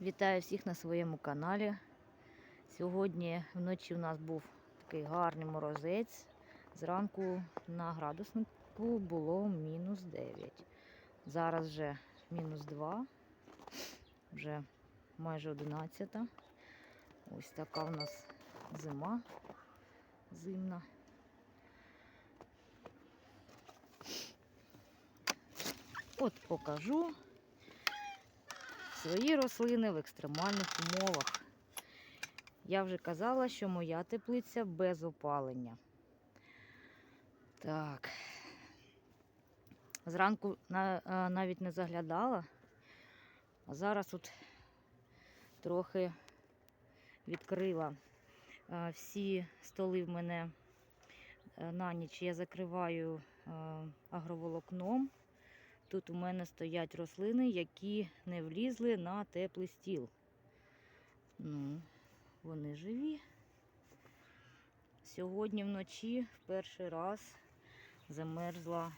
Вітаю всіх на своєму каналі. Сьогодні вночі у нас був такий гарний морозець. Зранку на градуснику було мінус 9. Зараз вже мінус 2, вже майже 11. Ось така у нас зима зимна. От покажу свої рослини в екстремальних умовах. Я вже казала, що моя теплиця без опалення. Так. Зранку навіть не заглядала, а зараз от трохи відкрила. Всі столи в мене е, на ніч я закриваю е, агроволокном. Тут у мене стоять рослини, які не влізли на теплий стіл. Ну, вони живі. Сьогодні вночі в перший раз замерзла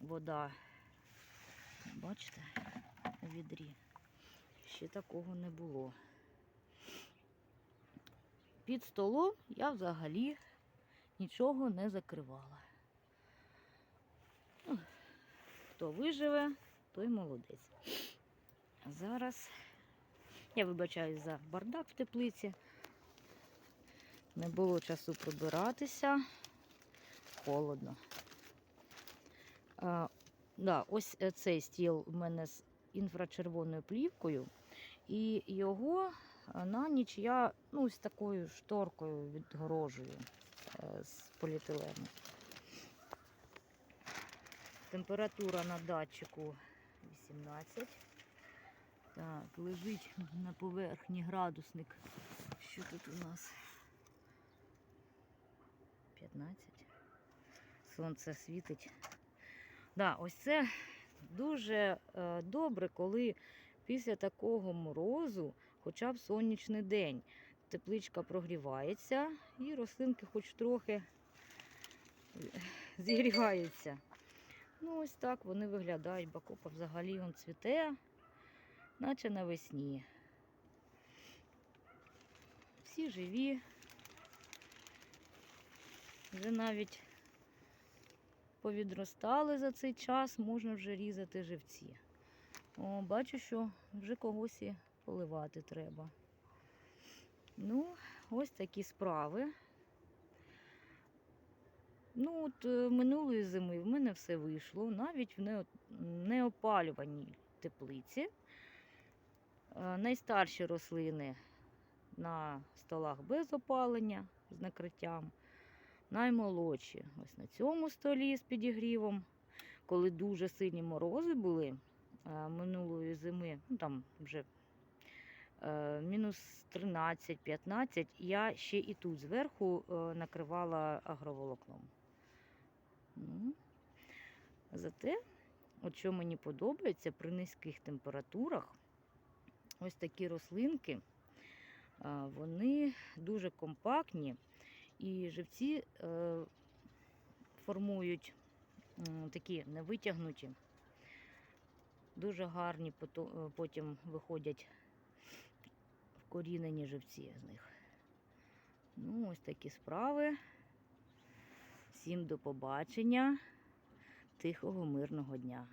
вода. Бачите, у відрі. Ще такого не було. Під столом я взагалі нічого не закривала. Ну, Хто виживе, той молодець. Зараз я вибачаюсь за бардак в теплиці. Не було часу прибиратися. Холодно. А, да, ось е, цей стіл у мене з інфрачервоною плівкою, і його на ніч я ну, ось такою шторкою відгорожую е, з поліетилену. Температура на датчику 18. Так, лежить на поверхні градусник. Що тут у нас? 15. Сонце світить. Да, ось це дуже е, добре, коли після такого морозу, хоча б сонячний день, тепличка прогрівається і рослинки хоч трохи е, зігріваються. Ну, ось так вони виглядають. Бакопа взагалі він цвіте, наче навесні. Всі живі. Вже навіть повідростали за цей час, можна вже різати живці. О, бачу, що вже когось і поливати треба. Ну, ось такі справи. Ну, от е, минулої зими в мене все вийшло, навіть в неопалюваній теплиці. Е, Найстарші рослини на столах без опалення з накриттям. Наймолодші ось на цьому столі з підігрівом. Коли дуже сильні морози були е, минулої зими, ну там вже мінус 13-15, я ще і тут зверху накривала агроволокном. Зате, от що мені подобається, при низьких температурах ось такі рослинки, вони дуже компактні і живці е, формують такі невитягнуті, дуже гарні е, потім виходять вкорінені живці з них. Ну, ось такі справи. Всім до побачення. Тихого мирного дня.